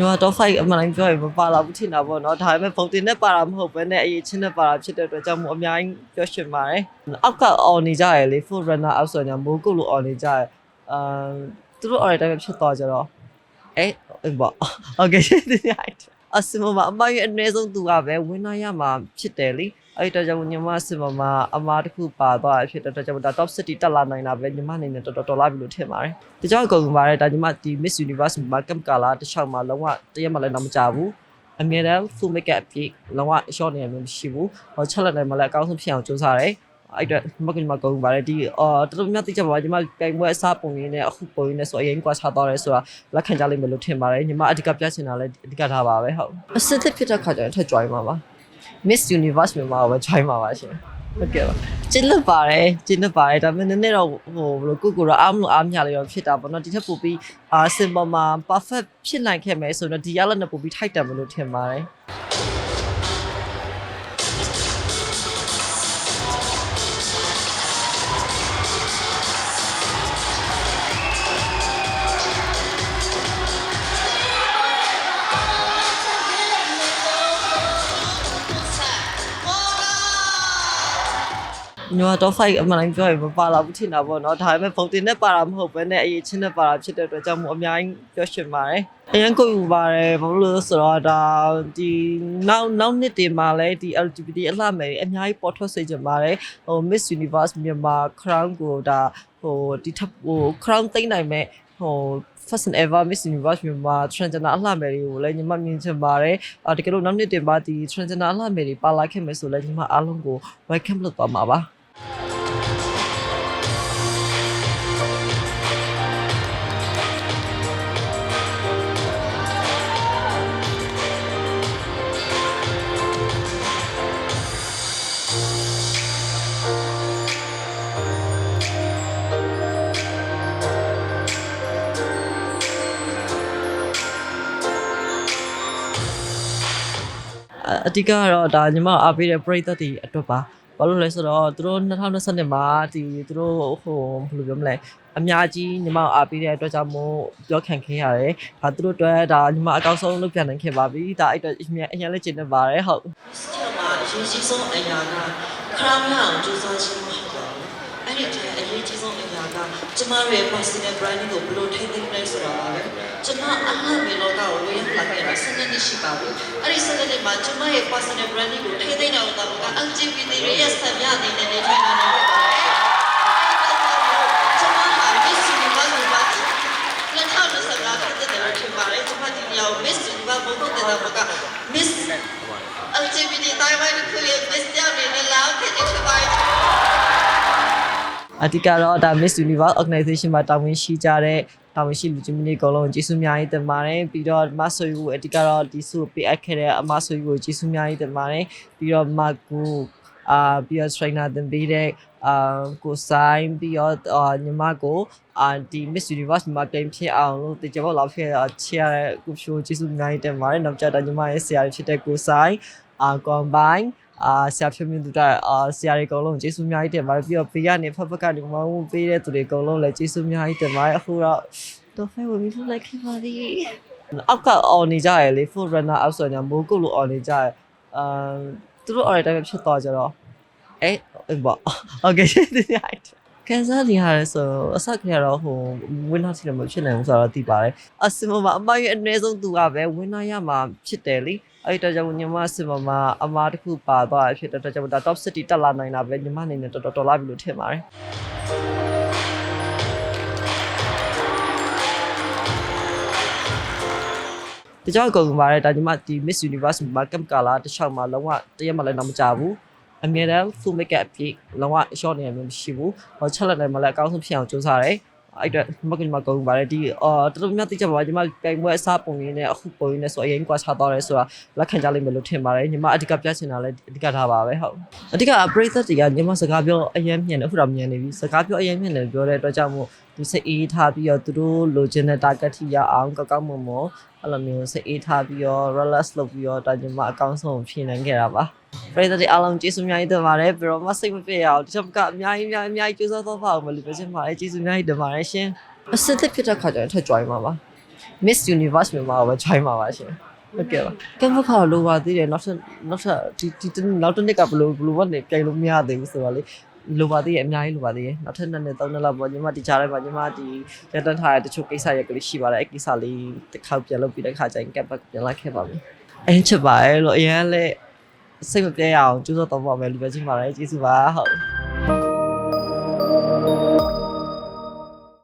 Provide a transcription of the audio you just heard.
ညောတော့ fight အမှန်တိုင်းပြောရင်မပါလာဘူးထင်တာပေါ့နော်ဒါပေမဲ့ပုံတင်နဲ့ပါတာမဟုတ်ဘဲနဲ့အရေးချင်းနဲ့ပါတာဖြစ်တဲ့အတွက်ကြောင့်မို့အများကြီးပြောရှင်ပါတယ်အောက်ကအော်နေကြရလေ full runner up ဆိုရင်မိုးကုတ်လို့အော်နေကြရအာသူတို့ already တိုင်းဖြစ်သွားကြတော့အဲဘော okay ဒီရိုက်အစမမအမရဲ့အနည်းဆုံးသူကပဲ winner ရမှာဖြစ်တယ်လေ အဲ့တော့ကြောင့်ညီမစမမအမားတစ်ခုပါသွားဖြစ်တဲ့အတွက်ကြောင့်ဒါ top city တက်လာနိုင်တာပဲညီမအနေနဲ့တော်တော်တော်လာပြီလို့ထင်ပါတယ်။တကြောင်အကုန်ပါတယ်ဒါညီမဒီ Miss Universe မှာကမ်ကာလာတစ်ချောင်းမှာလုံးဝတရက်မှလည်းတော့မကြဘူး။အမြဲတမ်း full makeup အပြည့်လုံးဝ short နေရမျိုးမရှိဘူး။ဟောချက်လက်နဲ့မှလည်းအကောင်းဆုံးဖြစ်အောင်ကြိုးစားတယ်။အဲ့တော့မကညီမကုန်ပါတယ်ဒီအော်တော်တော်များသိကြပါညီမပြိုင်ပွဲအစားပုံရင်းနဲ့အခုပုံရင်းနဲ့ဆိုအရင်ကွာချသွားတယ်ဆိုတာလက်ခံကြလိမ့်မယ်လို့ထင်ပါတယ်ညီမအဓိကပြချင်တာလည်းအဓိကထားပါပဲဟုတ်အစစ်အဖြစ်တဲ့ခါကျရင်ထပ် join ပါပါ Miss Universe မြန်မာကိုပဲ join ပါပါရှင်ဟုတ်ကဲ့ပါကျင်းလက်ပါတယ်ကျင်းလက်ပါတယ်ဒါပေမဲ့နည်းနည်းတော့ဟိုဘယ်လိုကိုကိုတော့အားမလို့အားမရလေးတော့ဖြစ်တာပေါ့နော်ဒီထက်ပိုပြီးအာ simple မှာ perfect ဖြစ်နိုင်ခဲ့မယ်ဆိုတော့ဒီရလက်နဲ့ပိုပြီးထိုက်တယ်မလို့ထင်ပါတယ် ညောတော့ fight အမှန်တိုင်းပြောရင်မပါလာဘူးထင်တာပေါ့နော်ဒါပေမဲ့ပုံတင်နဲ့ပါတာမဟုတ်ဘဲနဲ့အရေးချင်းနဲ့ပါတာဖြစ်တဲ့အတွက်ကြောင့်မို့အများကြီးပြောရှင်ပါတယ်အရင်ကိုယူပါတယ်ဘာလို့လဲဆိုတော့ဒါဒီနောက်နောက်နှစ်တင်မှာလဲဒီ LGBT အလှမယ်အများကြီးပေါ်ထွက်စေချင်ပါတယ်ဟို Miss Universe မြန်မာ crown ကိုဒါဟိုဒီထပ်ဟို crown သိမ့်နိုင်မဲ့ဟို first and ever Miss Universe မြန်မာ transgender အလှမယ်တွေကိုလည်းညီမမြင်ချင်ပါတယ်အာတကယ်လို့နောက်နှစ်တင်မှာဒီ transgender အလှမယ်တွေပါလာခဲ့မယ်ဆိုလည်းညီမအားလုံးကို welcome လုပ်ပါမှာပါ အအဓိကကတော့ဒါညီမအားပေးတဲ့ပရိသတ်တွေအတွက်ပါ ဘာလို့လဲဆိုတော့သူတို့2020မှာဒီသူတို့ဟိုဘယ်လိုပြောမလဲအများကြီးညီမအားပေးတဲ့အတွက်ကြောင့်မို့ပြောခံခဲ့ရတယ်ဒါသူတို့အတွက်ဒါညီမအကောင်းဆုံးလုပ်ပြနိုင်ခဲ့ပါပြီဒါအဲ့အတွက်အရင်အရင်လည်းကျင့်နေပါတယ်ဟုတ်စတီမှာအရေးကြီးဆုံးအရာကခရမ်းလောင်ကြိုးစားခြင်းမဟုတ် ပါဘူးအဲ့ဒီတည်းအရေးကြီးဆုံးအရာကကျမတို့ရဲ့ personal branding ကိုဘယ်လိုထိန်းသိမ်းလဲဆိုတာပါပဲကျမအလှမေလောကကိုဝေးလာခဲ့တာ7နှစ်ရှိပါပြီအဲ့ဒီ7နှစ်မှာကျမရဲ့ personal branding ကိုထိန်းသိမ်းအောင်တော့က LGBT တွေရဲ့ဆံပြအနေနဲ့နေထိုင်နေတာပဲ အဓိကတော့ဒါ Miss Universe Organization မှာတာဝန်ရှိကြတဲ့တာဝန်ရှိလူကြီးမင်းတွေအကုန်လုံးကျေးဇူးအများကြီးတင်ပါတယ်ပြီးတော့မဆိုယူကိုအဓိကတော့ဒီစုကိုပေးအပ်ခဲ့တဲ့အမဆိုယူကိုကျေးဇူးအများကြီးတင်ပါတယ်ပြီးတော့မကူအာပြီးတော့ trainer တင်ပေးတဲ့အာကိုဆိုင်ပြီးတော့အာညီမကိုအာဒီ Miss Universe မှာတင်ဖြစ်အောင်လို့တကြဘောလောက်ဖြစ်ချရတဲ့ကိုဖြိုကျေးဇူးအများကြီးတင်ပါတယ်နောက်ကြတော့ညီမရဲ့ဆရာကြီးဖြစ်တဲ့ကိုဆိုင်အာ combine အာဆရာဖြိုးမြင့်သူတာအာဆရာတွေအကုန်လုံးကျေးဇူးအများကြီးတင်ပါတယ်ပြီးတော့ဘေးကနေဖက်ဖက်ကနေမောင်းပေးတဲ့သူတွေအကုန်လုံးလည်းကျေးဇူးအများကြီးတင်ပါတယ်အခုတော့တော့ဖဲဝင်ပြီးလိုက်ခင်ပါသည်အောက်ကအော်နေကြရလေ full runner up ဆိုရင်မိုးကုတ်လို့အော်နေကြရအာသူတို့ already တိုင်းဖြစ်သွားကြတော့အဲဘော okay ဒီရို က်ကန်စားနေရတယ်ဆိုအစကတည်းကတော့ဟို winner စီတော့မဖြစ်နိုင်ဘူးဆိုတော့သိပါတယ်အစမမအမရဲ့အနည်းဆုံးသူကပဲ winner ရမှာဖြစ်တယ်လေအဲ့တော့ကြောင့်ညီမစင်မမအမားတစ်ခုပါသွားဖြစ်တဲ့အတွက်ကြောင့်ဒါ top city တက်လာနိုင်တာပဲညီမအနေနဲ့တော်တော်တော်လာပြီလို့ထင်ပါတယ်တကြောင်အကုန်ပါတယ်ဒါညီမဒီ Miss Universe မှာကမ်ကာလာတစ်ချောင်းမှာလုံးဝတရက်မှလည်းတော့မကြဘူး အမြဲတမ်း full makeup အပြည့်လုံးဝ short နေရမျိုးမရှိဘူးဟောချက်လက်နဲ့မှလည်းအကောင်းဆုံးဖြစ်အောင်ကြိုးစားတယ်အဲ့တော့မကညီမကုန်ပါတယ်ဒီအော်တော်တော်များသိကြပါပါညီမပြိုင်ပွဲအစားပုံရင်းနဲ့အခုပုံရင်းနဲ့ဆိုအရင်ကွာချသွားတယ်ဆိုတာလက်ခံကြလိမ့်မယ်လို့ထင်ပါတယ်ညီမအဓိကပြချင်တာလည်းအဓိကထားပါပဲဟုတ်အဓိကပရိသတ်တွေကညီမစကားပြောအရင်မြင်တယ်အခုတော့မြင်နေပြီစကားပြောအရင်မြင်တယ်ပြောတဲ့အတွက်ကြောင့်မို့ဒီစိတ်အေးထားပြီးတော့သူတို့လိုချင်တဲ့ target ထိရအောင်ကောက်ကောက်မွန်မွန်အဲ့လိုမျိုးစိတ်အေးထားပြီးတော့ relax လုပ်ပြီးတော့တာညီမအကောင်းဆုံးဖြည့်နိုင်ခဲ့တာပါ ပရိသတ်တွေအားလုံးကျေးဇူးအများကြီးတင်ပါတယ်ပြီးတော့မစိတ်မပြည့်အောင်ဒီချက်ကအများကြီးအများကြီးအများကြီးကျေးဇူးတော်ပါအောင်မလို့ပြောချင်ပါတယ်ကျေးဇူးအများကြီးတင်ပါတယ်ရှင်အစစ်အဖြစ်တဲ့ခါကျရင်ထပ် join ပါပါ Miss Universe မြန်မာကိုပဲ join ပါပါရှင်ဟုတ်ကဲ့ပါကမ်ဘခါလိုပါသေးတယ်နောက်ထပ်နောက်ထပ်ဒီဒီတစ်နောက်တစ်နှစ်ကဘယ်လိုဘယ်လိုကနေပြိုင်လို့မရသေးဘူးဆိုတော့လေလိုပါသေးရဲ့အများကြီးလိုပါသေးရဲ့နောက်ထပ်နှစ်နှစ်သုံးနှစ်လောက်ပေါ့ညီမဒီကြားထဲမှာညီမဒီရတန်းထားတဲ့တချို့ကိစ္စရက်ကလေးရှိပါတယ်အဲ့ကိစ္စလေးတစ်ခါပြန်လုပ်ပြီးတဲ့ခါကျရင်ကမ်ဘပြန်လိုက်ခဲ့ပါမယ်အဲချစ်ပါရဲ့လို့အရင်လည်း စိတ်မပြဲရအောင်ကြိုးစားတော့ပါမယ်လူပဲချင်းပါတယ်ကျေးဇူးပါဟုတ်